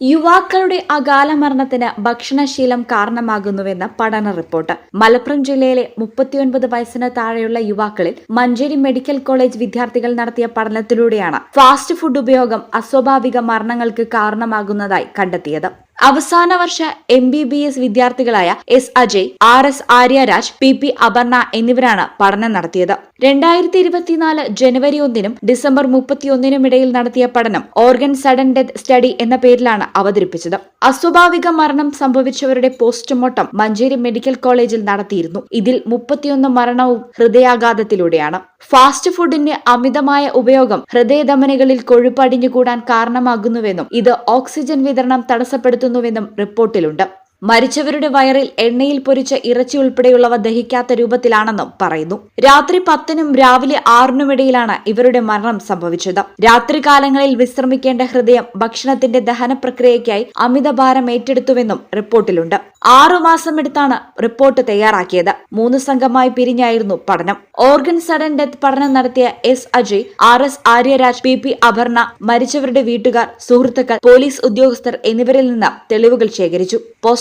യുവാക്കളുടെ അകാല മരണത്തിന് ഭക്ഷണശീലം കാരണമാകുന്നുവെന്ന് പഠന റിപ്പോർട്ട്. മലപ്പുറം ജില്ലയിലെ മുപ്പത്തിയൊൻപത് വയസ്സിന് താഴെയുള്ള യുവാക്കളിൽ മഞ്ചേരി മെഡിക്കൽ കോളേജ് വിദ്യാർത്ഥികൾ നടത്തിയ പഠനത്തിലൂടെയാണ് ഫാസ്റ്റ് ഫുഡ് ഉപയോഗം അസ്വാഭാവിക മരണങ്ങൾക്ക് കാരണമാകുന്നതായി കണ്ടെത്തിയത്. അവസാന വർഷ M B B S വിദ്യാർത്ഥികളായ S Ajay R S Aryaraj P P Aparna എന്നിവരാണ് പഠനം നടത്തിയത്. രണ്ടായിരത്തി ഇരുപത്തിനാല് ജനുവരി ഒന്നിനും ഡിസംബർ മുപ്പത്തിയൊന്നിനും ഇടയിൽ നടത്തിയ പഠനം ഓർഗൻ സഡൻ ഡെത്ത് സ്റ്റഡി എന്ന പേരിലാണ് അവതരിപ്പിച്ചത്. അസ്വാഭാവിക മരണം സംഭവിച്ചവരുടെ പോസ്റ്റ്മോർട്ടം മഞ്ചേരി മെഡിക്കൽ കോളേജിൽ നടത്തിയിരുന്നു. ഇതിൽ മുപ്പത്തിയൊന്ന് മരണവും ഹൃദയാഘാതത്തിലൂടെയാണ്. ഫാസ്റ്റ് ഫുഡിന്റെ അമിതമായ ഉപയോഗം ഹൃദയധമനികളിൽ കൊഴുപ്പടിഞ്ഞുകൂടാൻ കാരണമാകുന്നുവെന്നും ഇത് ഓക്സിജൻ വിതരണം തടസ്സപ്പെടുത്തുന്നുവെന്നും റിപ്പോർട്ടിലുണ്ട് മരിച്ചവരുടെ വയറിൽ എണ്ണയിൽ പൊരിച്ച ഇറച്ചി ഉൾപ്പെടെയുള്ളവ ദഹിക്കാത്ത രൂപത്തിലാണെന്നും പറയുന്നു. രാത്രി പത്തിനും രാവിലെ ആറിനുമിടയിലാണ് ഇവരുടെ മരണം സംഭവിച്ചത്. രാത്രികാലങ്ങളിൽ വിശ്രമിക്കേണ്ട ഹൃദയം ഭക്ഷണത്തിന്റെ ദഹന പ്രക്രിയയ്ക്കായി അമിതഭാരം ഏറ്റെടുത്തുവെന്നും റിപ്പോർട്ടിലുണ്ട്. ആറു മാസം എടുത്താണ് റിപ്പോർട്ട് തയ്യാറാക്കിയത്. മൂന്ന് സംഘമായി പിരിഞ്ഞായിരുന്നു പഠനം. ഓർഗൻ സഡൻ ഡെത്ത് പഠനം നടത്തിയ S Ajay R S Aryaraj P P Aparna മരിച്ചവരുടെ വീട്ടുകാർ സുഹൃത്തുക്കൾ പോലീസ് ഉദ്യോഗസ്ഥർ എന്നിവരിൽ നിന്ന് തെളിവുകൾ ശേഖരിച്ചു.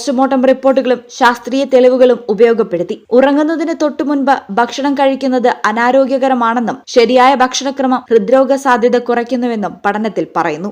പോസ്റ്റ്മോർട്ടം റിപ്പോർട്ടുകളും ശാസ്ത്രീയ തെളിവുകളും ഉപയോഗപ്പെടുത്തി. ഉറങ്ങുന്നതിന് തൊട്ടു മുൻപ് ഭക്ഷണം കഴിക്കുന്നത് അനാരോഗ്യകരമാണെന്നും ശരിയായ ഭക്ഷണക്രമം ഹൃദ്രോഗ സാധ്യത കുറയ്ക്കുന്നുവെന്നും പഠനത്തിൽ പറയുന്നു.